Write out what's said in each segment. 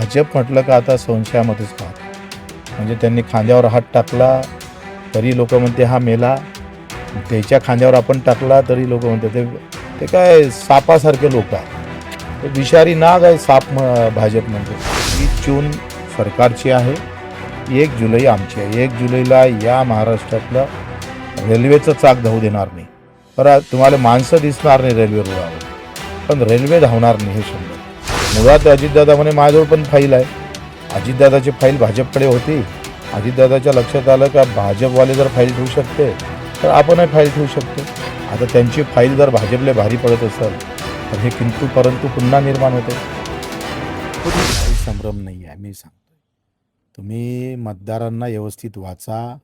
भाजप म्हटलं का आता संशयामध्येच पाहत. म्हणजे त्यांनी खांद्यावर हात टाकला तरी लोक म्हणते हा मेला. त्याच्या खांद्यावर आपण टाकला तरी लोक म्हणते ते ते काय सापासारखे लोक आहे ते विषारी नाग आहे साप म- भाजप म्हणजे. ही जून सरकारची आहे एक जुलै आमची आहे. एक जुलैला या महाराष्ट्रातलं रेल्वेचं चाक धावू देणार नाही. बरं तुम्हाला माणसं दिसणार नाही रेल्वे रुळावर. पण रेल्वे धावणार नाही हे शंभर. मुळात अजितदादा म्हणे माझ्याजवळ पण फाईल आहे. अजितदादाची फाईल भाजपकडे होती. अजितदादाच्या लक्षात आलं का भाजपवाले जर फाईल ठेवू शकते तर आपणही फाईल ठेवू शकतो. आता त्यांची फाईल जर भाजपले भारी पडत असेल तर हे किंतु परंतु पुन्हा निर्माण होते. काही संभ्रम नाही आहे मी सांगतो तुम्ही मतदारांना व्यवस्थित वाचा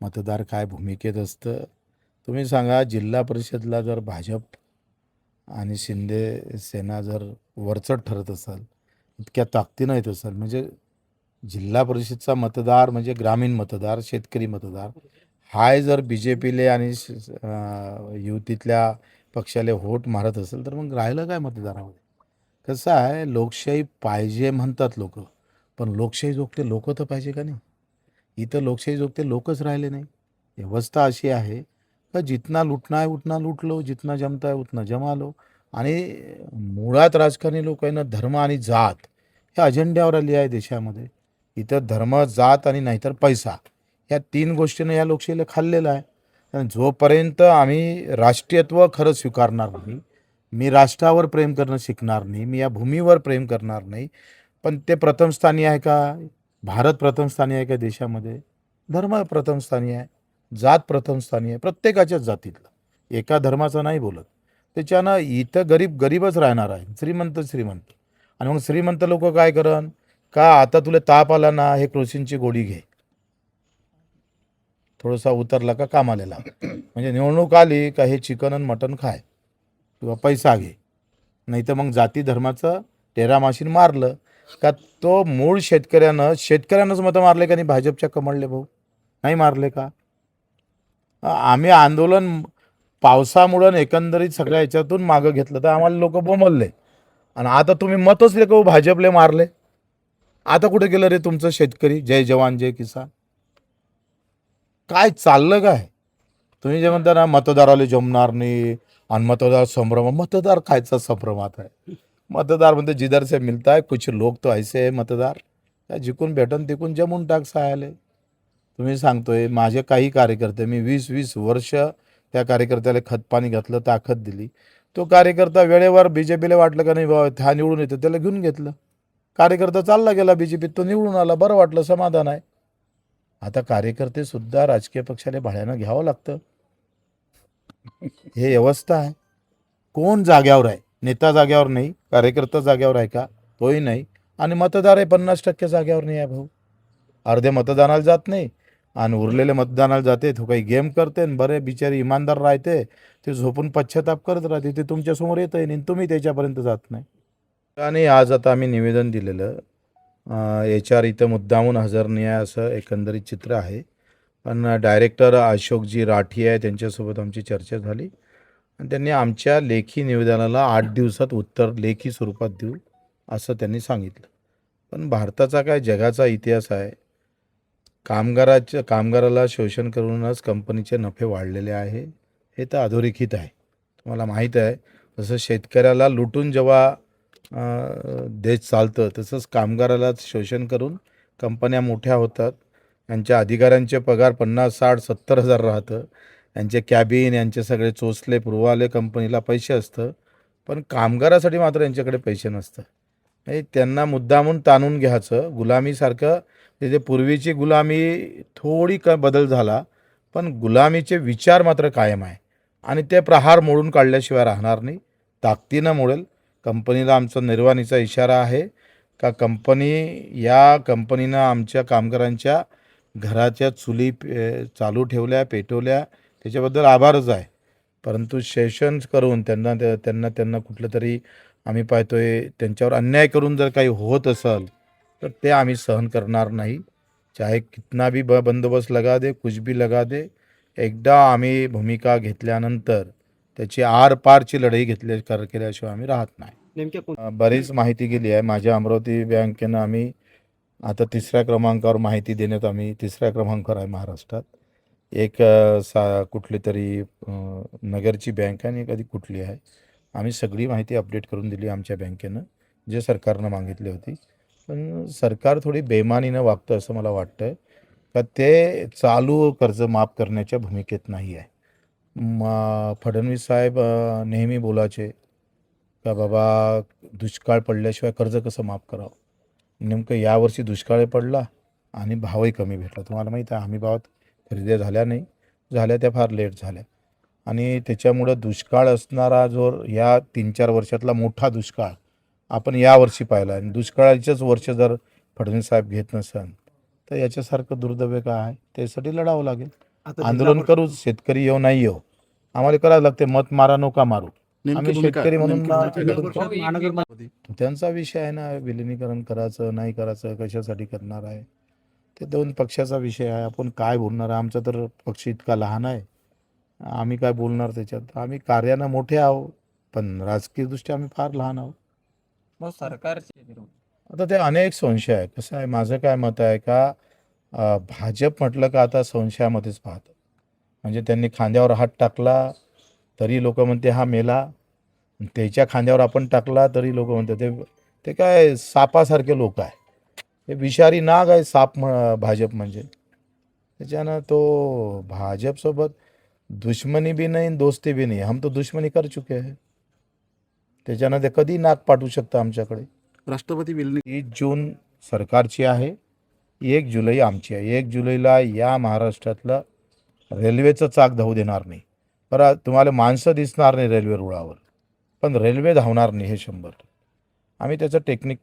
मतदार काय भूमिकेत असतं. तुम्ही सांगा जिल्हा परिषदला जर भाजप आणि शिंदे सेना जर वरचढ ठरत असेल इतक्या ताकदीनं येत असेल म्हणजे जिल्हा परिषदचा मतदार म्हणजे ग्रामीण मतदार शेतकरी मतदार हाय जर बी जे पीले आणि श- युतीतल्या पक्षाले होट मारत असेल तर मग राहिलं काय मतदारामध्ये? कसं आहे लोकशाही पाहिजे म्हणतात लोक पण लोकशाही जोगते लोक तर पाहिजे का नाही? इथं लोकशाही जोगते लोकच राहिले नाही. व्यवस्था अशी आहे का जितना लुटना आहे उतना लूट लो जितना जमता है उतना जमा लो. आणि मुळात राजकारणी लोकांना धर्म आणि जात हे अजेंड्यावर आली आहे देशामध्ये. इथं धर्म जात आणि नाहीतर पैसा या तीन गोष्टीनं या लोकशाहीला खाल्लेलं आहे. आणि जोपर्यंत आम्ही राष्ट्रीयत्व खरं स्वीकारणार नाही मी राष्ट्रावर प्रेम करणं शिकणार नाही मी या भूमीवर प्रेम करणार नाही पण ते प्रथम स्थानी आहे का? भारत प्रथम स्थानी आहे का देशामध्ये? धर्म प्रथम स्थानी आहे. जात प्रथम स्थानी आहे प्रत्येकाच्याच जातीतलं. एका धर्माचं नाही बोलत. त्याच्यानं इथं गरीब गरीबच राहणार आहे. श्रीमंत श्रीमंत. आणि मग श्रीमंत लोक काय करन? का आता तुला ताप आला ना हे क्रोसिनची गोळी घे. थोडासा उतरला का कामाला आलेला म्हणजे निवडणूक आली का हे चिकन आणि मटन खाय. किंवा पैसा घे. नाही तर मग जाती धर्माचं टेरामाशीन मारलं का तो मूळ शेतकऱ्यानं शेतकऱ्यानंच मतं मारले का नाही? भाजपच्या कमळले भाऊ. नाही मारले का? आम्ही आंदोलन पावसामुळं आणि एकंदरीत सगळ्या याच्यातून मागं घेतलं तर आम्हाला लोक बोमलले आणि आता तुम्ही मतच लेको भाजपले मारले. आता कुठे गेलं रे तुमचं शेतकरी? जय जवान जय किसान. काय चाललं काय? तुम्ही जे म्हणता ना मतदाराला जमणार नाही आणि मतदार संभ्रम मतदार खायचा संभ्रमात आहे? मतदार म्हणते जिधर से मिलता है कुछ लोक तो ऐसे आहे मतदार. जिकून भेटन तिकून जमून टाक सहायले तुम्ही सांगतोय माझे काही कार्यकर्ते मी वीस वीस वर्ष त्या कार्यकर्त्याला खतपाणी घातलं ताकद दिली. तो कार्यकर्ता वेळेवर बी जे पीला वाटलं का नाही बाबा हा निवडून येतो त्याला घेऊन घेतलं. कार्यकर्ता चालला गेला बी जे पीत तो निवडून आला बरं वाटलं समाधान आहे. आता कार्यकर्ते सुद्धा राजकीय पक्षाला भाड्यानं घ्यावं लागतं. हे व्यवस्था आहे. कोण जाग्यावर आहे? नेता जाग्यावर नाही कार्यकर्ता जाग्यावर आहे का? तोही नाही. आणि मतदार आहे पन्नास टक्के जाग्यावर नाही आहे भाऊ. अर्धे मतदानाला जात नाही. आणि उरलेले मतदानाला जाते तो काही गेम करते आणि बरे बिचारी इमानदार राहते ते झोपून पश्चाताप करत राहते ते तुमच्यासमोर येतं आहे आणि तुम्ही त्याच्यापर्यंत जात नाही. आणि आज आता आम्ही निवेदन दिलेलं एच आर इथं मुद्दामून हजर नाही आहे असं एकंदरीत चित्र आहे. पण डायरेक्टर अशोकजी राठी आहे त्यांच्यासोबत आमची चर्चा झाली. आणि त्यांनी आमच्या लेखी निवेदनाला आठ दिवसात उत्तर लेखी स्वरूपात देऊ असं त्यांनी सांगितलं. पण भारताचा काय जगाचा इतिहास आहे कामगाराच्या कामगाराला शोषण करूनच कंपनीचे नफे वाढलेले आहे. हे तर अधोरेखित आहे. तुम्हाला माहीत आहे. जसं शेतकऱ्याला लुटून जेव्हा देश चालतं तसंच कामगाराला शोषण करून कंपन्या मोठ्या होतात. यांच्या अधिकाऱ्यांचे पगार पन्नास साठ सत्तर हजार राहतं. यांचे कॅबिन यांचे सगळे चोचले पुरवाले कंपनीला पैसे असतं. पण कामगारासाठी मात्र यांच्याकडे पैसे नसतं म्हणजे त्यांना मुद्दामून ताणून घ्यायचं. गुलामीसारखं त्याचे पूर्वीची गुलामी थोडी क बदल झाला पण गुलामीचे विचार मात्र कायम आहे. आणि ते प्रहार मोडून काढल्याशिवाय राहणार नाही. ताकदीनं मोडेल. कंपनीला आमचा निर्वाणीचा इशारा आहे का कंपनी या कंपनीनं आमच्या कामगारांच्या घराच्या चुली पे- चालू ठेवल्या पेटवल्या त्याच्याबद्दल आभारच आहे. परंतु सेशन्स करून त्यांना त्यांना त्यांना कुठलं तरी आम्ही पाहतोय त्यांच्यावर अन्याय करून जर काही होत असेल तर ते आम्ही सहन करणार नाही. चाहे कितना भी ब बंदोबस्त लगा दे कुछ भी लगा दे एकदा आम्ही भूमिका घेतल्यानंतर त्याची आरपारची लढाई घेतल्या कर केल्याशिवाय आम्ही राहत नाही. नेमक्या बरीच माहिती गेली आहे. माझ्या अमरावती बँकेनं आम्ही आता तिसऱ्या क्रमांकावर माहिती देण्यात आम्ही तिसऱ्या क्रमांकावर आहे महाराष्ट्रात. एक सा कुठली तरी नगरची बँक आहे आणि एक आधी कुठली आहे. आम्ही सगळी माहिती अपडेट करून दिली आमच्या बँकेनं जे सरकारनं मागितली होती. पण सरकार थोडी बेमानीनं वागतं असं मला वाटतं का ते चालू कर्ज माफ करण्याच्या भूमिकेत नाही आहे. म फडणवीस साहेब नेहमी बोलायचे का बाबा दुष्काळ पडल्याशिवाय कर्ज कसं माफ करावं? नेमकं यावर्षी दुष्काळ पडला आणि भावही कमी भेटला. तुम्हाला माहीत आहे हमी भावात खरेदी झाल्या नाही. झाल्या त्या फार लेट झाल्या. आणि त्याच्यामुळं दुष्काळ असणारा जो या तीन चार वर्षातला मोठा दुष्काळ आपण यावर्षी पाहिला. आणि दुष्काळाचंच वर्ष जर फडणवीस साहेब घेत नसन तर याच्यासारखं दुर्दैव काय आहे? त्यासाठी लढावं लागेल. आंदोलन करू शेतकरी येऊ नाही येऊ. आम्हाला करावं लागते मत मारा नका मारू. आम्ही शेतकरी म्हणून त्यांचा विषय आहे ना विलिनीकरण करायचं नाही करायचं कशासाठी करणार आहे? ते दोन पक्षाचा विषय आहे. आपण काय बोलणार आहे? आमचा तर पक्ष इतका लहान आहे. आम्ही काय बोलणार त्याच्यात? आम्ही कार्यानं मोठे आहो पण राजकीयदृष्ट्या आम्ही फार लहान आहोत. मग सरकारचे आता ते अनेक संशय आहे कसं आहे माझं काय मत आहे का भाजप म्हटलं का आता संशयामध्येच पाहतं. म्हणजे त्यांनी खांद्यावर हात टाकला तरी लोक म्हणते हा मेला. त्याच्या खांद्यावर आपण टाकला तरी लोक म्हणते ते ते काय सापासारखे लोक आहे. हे विषारी नाग आहे साप म्ह भाजप म्हणजे. त्याच्यानं तो भाजपसोबत दुश्मनी बी नाही आणि दोस्ती बी नाही. हम तो दुश्मनी कर चुके आहे त्याच्यानं ते कधी नाक पाठवू शकतं आमच्याकडे? राष्ट्रपती विलिनी तीस जून सरकारची आहे एक जुलै आमची आहे. एक जुलैला या महाराष्ट्रातलं रेल्वेचं चाक धावू देणार नाही. बरं तुम्हाला माणसं दिसणार नाही रेल्वे रुळावर पण रेल्वे धावणार नाही हे शंभर. आम्ही त्याचं टेक्निक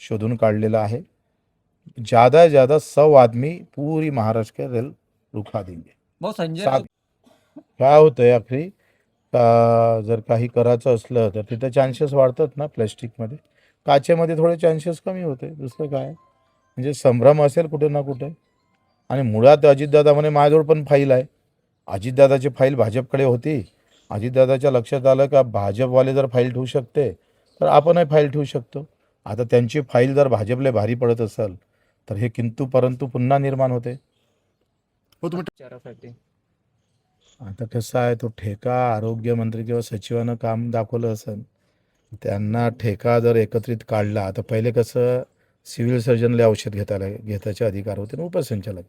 शोधून काढलेलं आहे. ज़्यादा ज़्यादा सौ आदमी पूरी महाराष्ट्र के रेल रुखा देंगे. भाऊ संजय काय होतं आखरी? का जर काही करायचं असलं तर तिथं चान्सेस वाढतात ना प्लॅस्टिकमध्ये. काचेमध्ये थोडे चान्सेस कमी होते. दुसरं काय? म्हणजे संभ्रम असेल कुठे ना कुठे. आणि मुळात अजितदादा म्हणे माझ्याजवळ पण फाईल आहे. अजितदादाची फाईल भाजपकडे होती. अजितदादाच्या लक्षात आलं का भाजपवाले जर फाईल ठेवू शकते तर आपणही फाईल ठेवू शकतो. आता त्यांची फाईल जर भाजपला भारी पडत असेल तर हे किंतु परंतु पुन्हा निर्माण होते. हो तुम्ही आता कसं आहे तो ठेका आरोग्यमंत्री किंवा सचिवानं काम दाखवलं असेल त्यांना ठेका जर एकत्रित काढला तर पहिले कसं सिव्हिल सर्जनला औषध घेतायला घेताचे अधिकार होते ना उपसंचालक.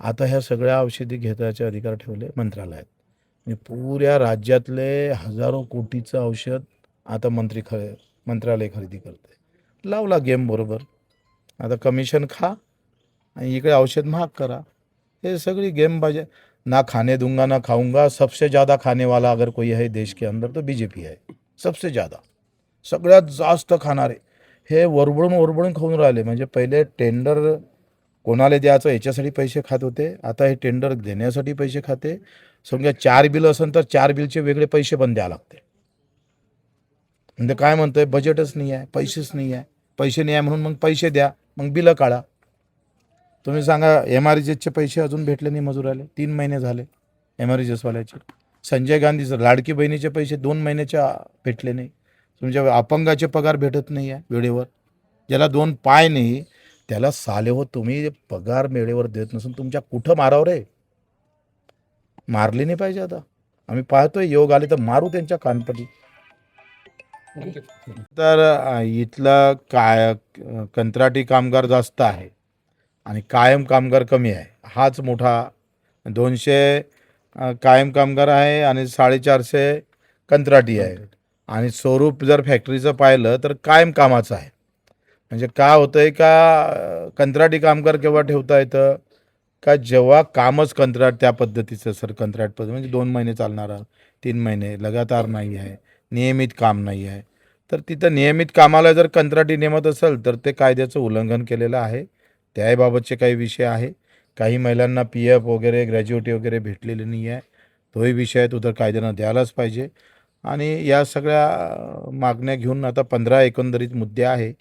आता ह्या सगळ्या औषधी घेताचे अधिकार ठेवले मंत्रालयात. म्हणजे पुऱ्या राज्यातले हजारो कोटीचं औषध आता मंत्री ख मंत्रालय खरेदी करते लावला गेम बरोबर. आता कमिशन खा आणि इकडे औषध महाग करा. हे सगळी गेमबाजी ना खाने दूंगा ना खाऊंगा सबसे ज़्यादा खाने वाला अगर कोई है देश के अंदर तो बीजेपी है सबसे ज़्यादा। सगळ्यात जास्त खाणारे हे वरबडून वरबडून खाऊन राहिले म्हणजे पहिले टेंडर कोणाला द्यायचं याच्यासाठी पैसे खात होते आता हे टेंडर देण्यासाठी पैसे खाते समजा चार बिल असेल तर चार बिलचे वेगळे पैसे पण द्यावे लागते. म्हणजे काय म्हणतोय बजेटच नाही आहे पैसेच नाही आहे पैसे नाही आहे म्हणून मग पैसे द्या मग बिलं काढा. तुम्ही सांगा एम आर एसचे पैसे अजून भेटले नाही मजुराले? तीन महिने झाले एम आर एसवाल्याचे संजय गांधीचं लाडकी बहिणीचे पैसे दोन महिन्याच्या भेटले नाही. तुमच्या अपंगाचे पगार भेटत नाही आहे वेळेवर. ज्याला दोन पाय नाही त्याला साले हो तुम्ही पगार वेळेवर देत नसून तुमच्या कुठं मारावं रे मारली नाही पाहिजे आता. आम्ही पाहतोय योग आले तर मारू त्यांच्या कानपटी तर इथलं काय कंत्राटी कामगार जास्त आहे. आणि कायम कामगार कमी आहे. हाच मोठा दोनशे कायम कामगार आहे आणि साडेचारशे कंत्राटी आहे. आणि स्वरूप जर फॅक्टरीचं पाहिलं तर कायम कामाचं आहे. म्हणजे काय होतं आहे का कंत्राटी कामगार केव्हा ठेवता येतं? का जेव्हा कामच कंत्राट त्या पद्धतीचं सर कंत्राट पद्धती म्हणजे दोन महिने चालणारं तीन महिने लगातार नाही आहे नियमित काम नाही आहे. तर तिथं नियमित कामाला जर कंत्राटी नेमत असेल तर ते कायद्याचं उल्लंघन केलेलं आहे. त्याबाबतचे काही विषय आहे. काही महिलांना पी एफ वगैरे ग्रॅज्युएटी वगैरे भेटलेली नाही आहे. तोही विषय आहे तो तर कायद्यानं द्यायलाच पाहिजे. आणि या सगळ्या मागण्या घेऊन आता पंधरा एकंदरीत मुद्दे आहे.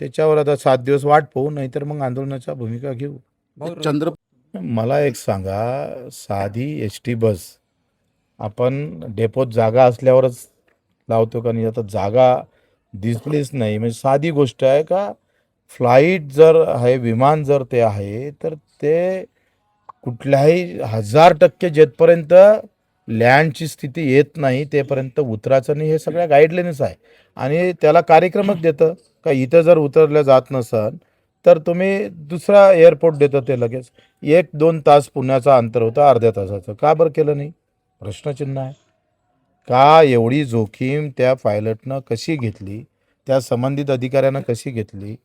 त्याच्यावर आता सात दिवस वाट पाहू नाहीतर मग आंदोलनाचा भूमिका घेऊ. चंद्र मला एक सांगा साधी एस टी बस आपण डेपोत जागा असल्यावरच लावतो का नाही? आता जागा दिसलीच नाही म्हणजे साधी गोष्ट आहे का फ्लाईट जर आहे विमान जर ते आहे तर ते कुठल्याही हजार टक्के जेथपर्यंत लँडची स्थिती येत नाही तेपर्यंत उतरायचं नाही हे सगळ्या गाईडलाईन्स आहे. आणि त्याला कार्यक्रमच देतं. का इथं जर उतरलं जात नसन तर तुम्ही दुसरा एअरपोर्ट देतं ते लगेच. एक दोन तास पुण्याचा अंतर होतं अर्ध्या तासाचं. का बरं केलं नाही? प्रश्नचिन्ह आहे. का एवढी जोखीम त्या पायलटनं कशी घेतली? त्या संबंधित अधिकाऱ्यानं कशी घेतली?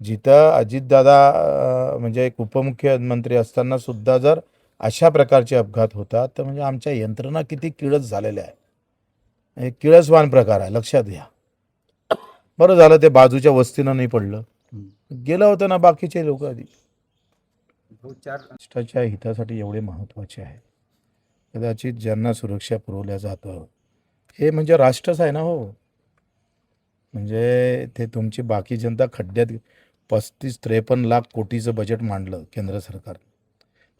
जिथं अजितदादा म्हणजे एक उपमुख्यमंत्री असताना सुद्धा जर अशा प्रकारचे अपघात होतात तर म्हणजे आमच्या यंत्रणा किती किळस झालेल्या आहे हे किळसवान प्रकार आहे लक्षात घ्या. बरं झालं ते बाजूच्या वस्तीनं नाही पडलं. गेलं होतं ना बाकीचे लोक आधी. राष्ट्राच्या हितासाठी एवढे महत्त्वाचे आहे कदाचित ज्यांना सुरक्षा पुरवल्या जातं. हे म्हणजे राष्ट्रच आहे ना हो. म्हणजे ते तुमची बाकी जनता खड्ड्यात पस्तीस त्रेपन्न लाख कोटीचं बजेट मांडलं केंद्र सरकार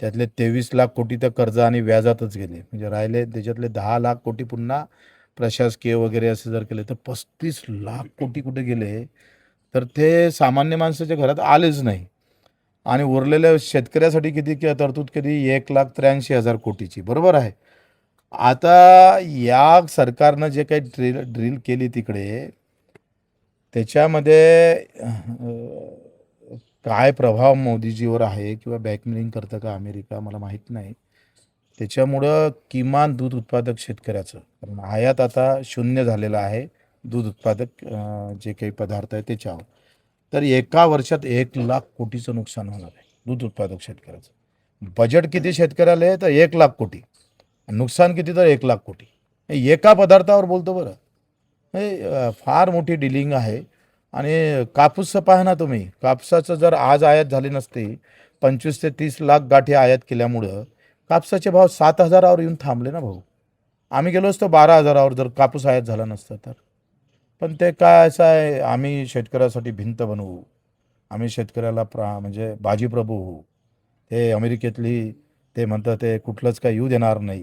त्यातले तेवीस लाख कोटी तर कर्ज आणि व्याजातच गेले. म्हणजे राहिले त्याच्यातले दहा लाख कोटी पुन्हा प्रशासकीय वगैरे असे जर केले तर पस्तीस लाख कोटी कुठे गेले? तर ते सामान्य माणसाच्या घरात आलेच नाही. आणि उरलेल्या शेतकऱ्यासाठी किती किंवा तरतूद केली एक लाख त्र्याऐंशी हजार कोटीची. बरोबर आहे. आता या सरकारनं जे काही ड्रिल ड्रिल केली तिकडे त्याच्यामध्ये काय प्रभाव मोदीजीवर आहे किंवा बॅकमिलिंग करतं का अमेरिका मला माहीत नाही. त्याच्यामुळं किमान दूध उत्पादक शेतकऱ्याचं कारण आयात आता शून्य झालेलं आहे दूध उत्पादक जे काही पदार्थ आहे त्याच्यावर. तर एका वर्षात एक लाख कोटीचं नुकसान होणार आहे दूध उत्पादक शेतकऱ्याचं. बजेट किती शेतकऱ्याला आहे तर एक लाख कोटी. नुकसान किती तर एक लाख कोटी. एका पदार्थावर बोलतो बरं. हे फार मोठी डिलिंग आहे. आणि कापूसचं पाहा ना तुम्ही. कापसाचं जर आज आयात झाली नसती पंचवीस ते तीस लाख गाठी आयात केल्यामुळं कापसाचे भाव सात हजारावर येऊन थांबले ना भाऊ. आम्ही गेलो असतो बारा हजारावर जर कापूस आयात झाला नसता तर. पण ते काय असं आहे आम्ही शेतकऱ्यासाठी भिंत बनवू. आम्ही शेतकऱ्याला प्रा म्हणजे बाजीप्रभू होऊ. ते अमेरिकेतली ते म्हणतं ते कुठलंच काय येऊ देणार नाही.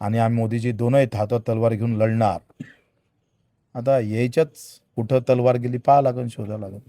आणि आम्ही मोदीजी दोनही हातात तलवार घेऊन लढणार. आता यायच्याच कुठं तलवार गेली पाहा लागेल शोधा लागेल